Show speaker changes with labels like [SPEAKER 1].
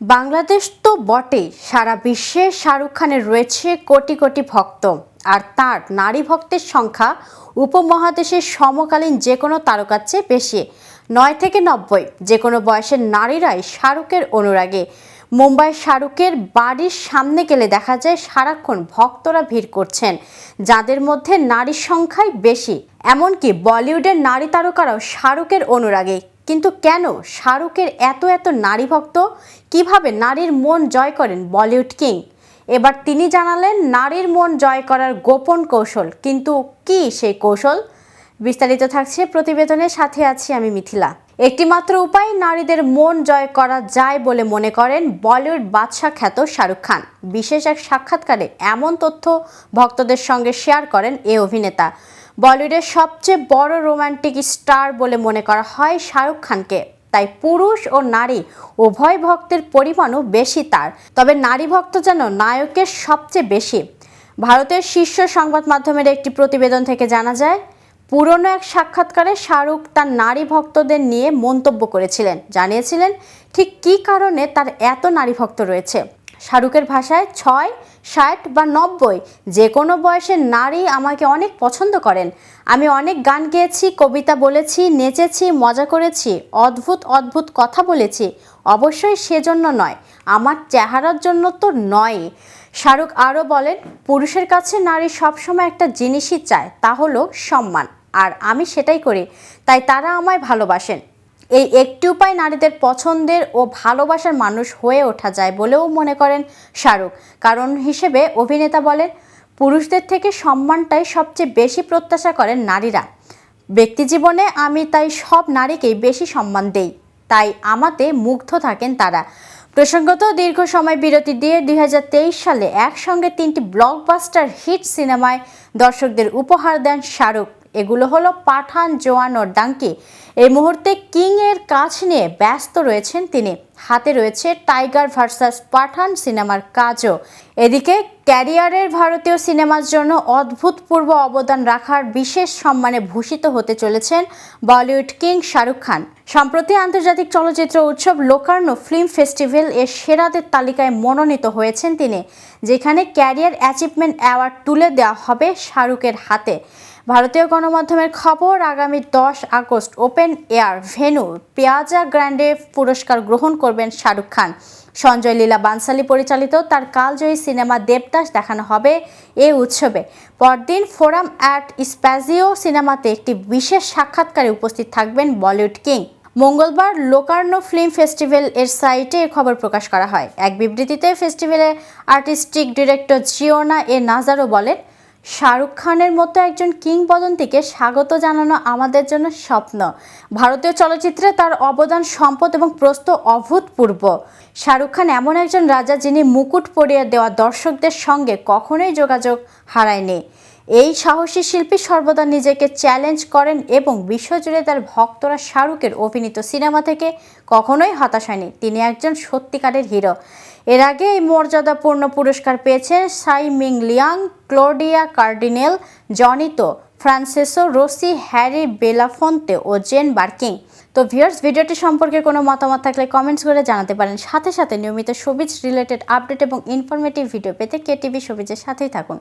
[SPEAKER 1] বাংলাদেশ তো বটেই, সারা বিশ্বে শাহরুখ খানের রয়েছে কোটি কোটি ভক্ত। আর তার নারী ভক্তের সংখ্যা উপমহাদেশের সমকালীন যে কোনো তারকার চেয়ে বেশি। নয় থেকে নব্বই, যে কোনো বয়সের নারীরাই শাহরুখের অনুরাগে। মুম্বাই শাহরুখের বাড়ির সামনে গেলে দেখা যায় সারাক্ষণ ভক্তরা ভিড় করছেন, যাদের মধ্যে নারীর সংখ্যাই বেশি। এমনকি বলিউডের নারী তারকারাও শাহরুখের অনুরাগে। কিন্তু কেন শাহরুখের এত এত নারী ভক্ত? কীভাবে নারীর মন জয় করেন বলিউড কিং? এবার তিনি জানালেন নারীর মন জয় করার গোপন কৌশল, কিন্তু কি সেই কৌশল? বিস্তারিত থাকছে প্রতিবেদনের সাথে আছি আমি মিথিলা। একটিমাত্র উপায় নারীদের মন জয় করা যায় বলে মনে করেন বলিউড বাদশাহ খ্যাত শাহরুখ খান। বিশেষ এক সাক্ষাৎকারে এমন তথ্য ভক্তদের সঙ্গে শেয়ার করেন এ অভিনেতা। বলিউডের সবচেয়ে বড় রোমান্টিক স্টার বলে মনে করা হয় শাহরুখ খানকে। তাই পুরুষ ও নারী উভয় ভক্তের পরিমাণও বেশি তার। তবে নারী ভক্ত যেন নায়কের সবচেয়ে বেশি। ভারতের শীর্ষ সংবাদ মাধ্যমের একটি প্রতিবেদন থেকে জানা যায়, পুরনো এক সাক্ষাৎকারে শাহরুখ তার নারী ভক্তদের নিয়ে মন্তব্য করেছিলেন। জানিয়েছিলেন, ঠিক কী কারণে তার এত নারী ভক্ত রয়েছে? শাহরুখের ভাষায়, ছয় ষাট বা নব্বই, যে কোনো বয়সের নারী আমাকে অনেক পছন্দ করেন। আমি অনেক গান গেয়েছি, কবিতা বলেছি, নেচেছি, মজা করেছি, অদ্ভুত অদ্ভুত কথা বলেছি। অবশ্যই সেজন্য নয়, আমার চেহারার জন্য তো নয় শাহরুখ আরও বলেন, পুরুষের কাছে নারী সবসময় একটা জিনিসই চায়, তা হলো সম্মান। আর আমি সেটাই করি, তাই তারা আমায় ভালোবাসেন। এই একটি উপায় নারীদের পছন্দের ও ভালোবাসার মানুষ হয়ে ওঠা যায় বলেও মনে করেন শাহরুখ। কারণ হিসেবে অভিনেতা বলেন, পুরুষদের থেকে সম্মানটাই সবচেয়ে বেশি প্রত্যাশা করেন নারীরা। ব্যক্তিজীবনে আমি তাই সব নারীকেই বেশি সম্মান দেই, তাই আমাতে মুগ্ধ থাকেন তারা। প্রসঙ্গত, দীর্ঘ সময় বিরতি দিয়ে দুই হাজার তেইশ সালে একসঙ্গে তিনটি ব্লকবাস্টার হিট সিনেমায় দর্শকদের উপহার দেন শাহরুখ। এগুলো হলো পাঠান জোয়ান ও ডাঙ্কি। এই মুহূর্তে কিং এর কাজ নিয়ে ব্যস্ত রয়েছেন তিনি। হাতে রয়েছে টাইগার ভার্সাস পাঠান সিনেমার কাজও। এদিকে ক্যারিয়ারের ভারতীয় সিনেমার জন্য অদ্ভুতপূর্ব অবদান রাখার বিশেষ সম্মানে ভূষিত হতে চলেছেন বলিউড কিং শাহরুখ খান। সম্প্রতি আন্তর্জাতিক চলচ্চিত্র উৎসব লোকার্নো ফিল্ম ফেস্টিভ্যাল এর সেরাদের তালিকায় মনোনীত হয়েছেন তিনি, যেখানে ক্যারিয়ার অ্যাচিভমেন্ট অ্যাওয়ার্ড তুলে দেওয়া হবে শাহরুখের হাতে। ভারতীয় গণমাধ্যমের খবর, আগামী দশ August open air venue Piazza Grande পুরস্কার গ্রহণ করবেন শাহরুখ খান। সঞ্জয় লীলা বানসালি পরিচালিত তার কালজয়ী সিনেমা দেবদাস দেখানো হবে এই উৎসবে। পরদিন ফোরাম অ্যাট স্প্যাজিও সিনেমাতে একটি বিশেষ সাক্ষাৎকারে উপস্থিত থাকবেন বলিউড কিং। মঙ্গলবার লোকার্নো ফিল্ম ফেস্টিভ্যাল এর সাইটে এ খবর প্রকাশ করা হয়। এক বিবৃতিতে ফেস্টিভ্যালের artistic director Giona A Nazzaro বলেন শাহরুখ খানের মতো একজন কিংবদন্তিকে স্বাগত জানানো আমাদের জন্য স্বপ্ন। ভারতীয় চলচ্চিত্রে তার অবদান সম্পদ এবং প্রস্ত অভূতপূর্ব। শাহরুখ খান এমন একজন রাজা যিনি মুকুট পরিয়ে দেওয়া দর্শকদের সঙ্গে কখনোই যোগাযোগ হারায়নি। এই সাহসী শিল্পী সর্বদা নিজেকে চ্যালেঞ্জ করেন এবং বিশ্বজুড়ে তার ভক্তরা শাহরুখের অভিনীত সিনেমা থেকে কখনোই হতাশ হয়নি। তিনি একজন সত্যিকারের হিরো। এর আগে এই মর্যাদাপূর্ণ পুরস্কার পেয়েছেন সাই মিং লিয়াং। ক্লোডিয়া কার্ডিনেল জনিত ফ্রান্সেসো রোসি, হ্যারি বেলাফন্তে ও জেন বার্কিং। তো ভিউয়ার্স, ভিডিওটি সম্পর্কে কোনো মতামত থাকলে কমেন্টস করে জানাতে পারেন। সাথে সাথে নিয়মিত সবিজ রিলেটেড আপডেট এবং ইনফরমেটিভ ভিডিও পেতে কেটিভি সবিজের সাথেই থাকুন।